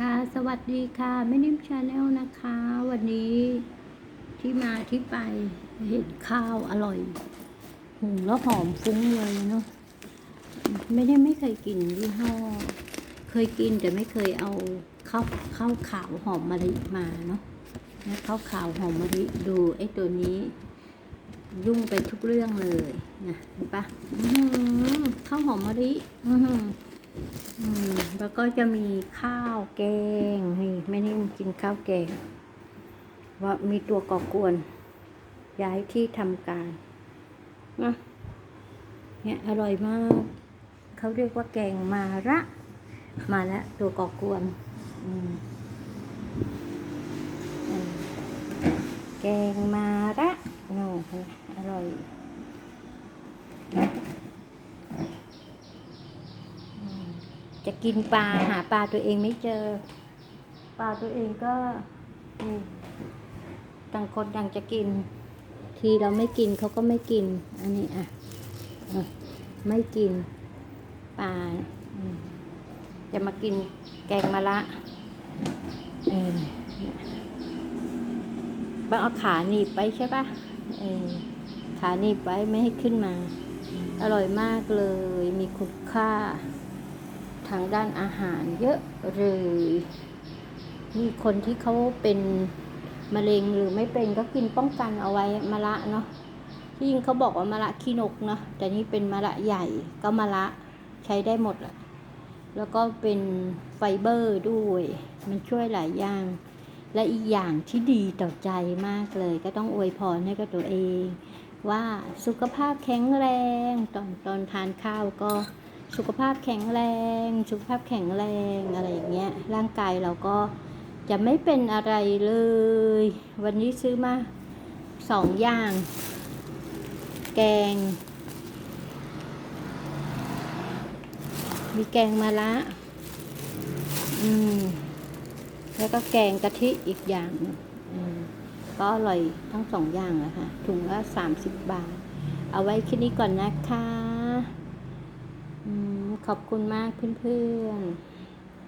ค่ะ สวัสดีค่ะแม่นิ่มชาแนลนะคะ วันนี้ที่มาที่ไปเห็นข้าวอร่อยหุงแล้วหอมฟุ้งเลยเนาะไม่ได้ไม่เคยกินยี่ห้อ เคยกินแต่ไม่เคยเอาข้าวข้าวขาวหอมมะลิมาเนาะนะข้าวขาวหอมมะลิดูไอ้ตัวนี้ ยุ่งไปทุกเรื่องเลยนะเห็นปะอื้อหือข้าวหอมมะลิอือ แล้วก็จะมีข้าวแกงนี่ไม่ได้กินข้าวแกง ว่ามีตัวก่อกวน ย้ายที่ทำการนะเนี่ยอร่อยมาก เขาเรียกว่าแกงมาระ มาแล้วตัวก่อกวน อืมอืมแกงมาระโน่อร่อย จะกินปลาหาปลาตัวเองไม่เจอ ปลาตัวเองก็ต่างคนต่างจะกิน ทีเราไม่กินเขาก็ไม่กิน อันนี้อะไม่กินปลาจะมากินแกงมะละเออบางเอาขาหนีบไปใช่ปะเออขาหนีบไว้ไม่ให้ขึ้นมา อร่อยมากเลยมีคุณค่า ทางด้านอาหารเยอะเลยมีคนที่เขาเป็นมะเร็งหรือไม่เป็นก็กินป้องกันเอาไว้มะละเนาะที่จริงเขาบอกว่ามะละขี้นกเนาะแต่นี่เป็นมะละใหญ่ก็มะละใช้ได้หมดแหละแล้วก็เป็นไฟเบอร์ด้วย มันช่วยหลายอย่าง และอีกอย่างที่ดีต่อใจมากเลย ก็ต้องอวยพรให้กับตัวเอง ว่าสุขภาพแข็งแรง ตอนตอนทานข้าวก็ สุขภาพแข็งแรง สุขภาพแข็งแรงอะไรอย่างเงี้ย ร่างกายเราก็จะไม่เป็นอะไรเลย วันนี้ซื้อมาสองอย่าง แกง มีแกงมะระอืม แล้วก็แกงกะทิอีกอย่างอืมก็อร่อยทั้งสองอย่างอะค่ะ ถุงละสามสิบบาท เอาไว้แค่นี้ก่อนนะคะ ขอบคุณมากเพื่อนๆ